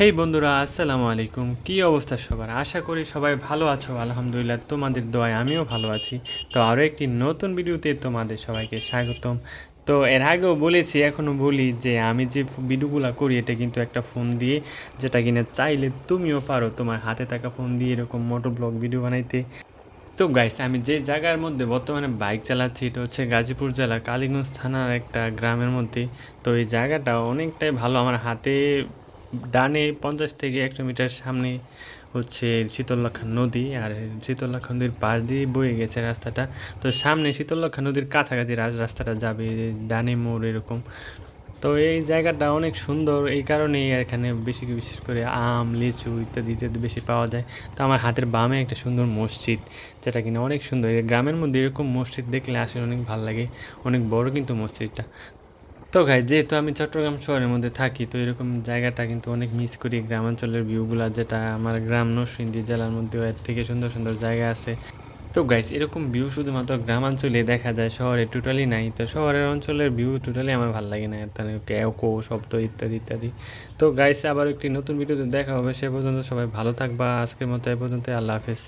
হেই বন্ধুরা, আসসালামু আলাইকুম। কী অবস্থা সবার? আশা করি সবাই ভালো আছো। আলহামদুলিল্লাহ, তোমাদের দোয়ায় আমিও ভালো আছি। তো আরও একটি নতুন ভিডিওতে তোমাদের সবাইকে স্বাগতম। তো এর আগেও বলেছি, এখনও বলি যে আমি যে ভিডিওগুলো করি, এটা কিন্তু একটা ফোন দিয়ে, যেটা কিনা চাইলে তুমিও পারো তোমার হাতে থাকা ফোন দিয়ে এরকম মোটর ব্লগ ভিডিও বানাইতে। তো গাইস আমি যে জায়গার মধ্যে বর্তমানে বাইক চালাচ্ছি, এটা হচ্ছে গাজীপুর জেলা, কালীগঞ্জ থানার একটা গ্রামের মধ্যে। তো এই জায়গাটা অনেকটাই ভালো। আমার হাতে ডানে পঞ্চাশ থেকে একশো মিটার সামনে হচ্ছে শীতলক্ষা নদী আর শীতলক্ষা নদীর পাশ দিয়ে বয়ে গেছে রাস্তাটা। তো সামনে শীতলক্ষা নদীর কাছাকাছি রাস্তাটা যাবে ডানে মোড় এরকম। তো এই জায়গাটা অনেক সুন্দর, এই কারণেই এখানে বেশি বিশেষ করে আম, লিচু ইত্যাদি ইত্যাদি বেশি পাওয়া যায়। তো আমার হাতের বামে একটা সুন্দর মসজিদ, যেটা কিনা অনেক সুন্দর। গ্রামের মধ্যে এরকম মসজিদ দেখলে আসলে অনেক ভালো লাগে। অনেক বড় কিন্তু মসজিদটা। তো গাই যেহেতু আমি চট্টগ্রাম শহরের মধ্যে থাকি, তো এরকম জায়গাটা কিন্তু অনেক মিস করি, গ্রামাঞ্চলের ভিউগুলা যেটা আমার গ্রাম নরসিংদী জেলার মধ্যেও এর থেকে সুন্দর সুন্দর জায়গা আছে। তো গাইস এরকম ভিউ শুধুমাত্র গ্রামাঞ্চলে দেখা যায়, শহরে টোটালি নাই। তো শহরের অঞ্চলের ভিউ টোটালি আমার ভালো লাগে না কেউ শব্দ ইত্যাদি ইত্যাদি। তো গাইস আবার একটি নতুন ভিডিওতে দেখা হবে, সে পর্যন্ত সবাই ভালো থাকবা, আজকের মতো এ পর্যন্ত আল্লাহ হাফেজ।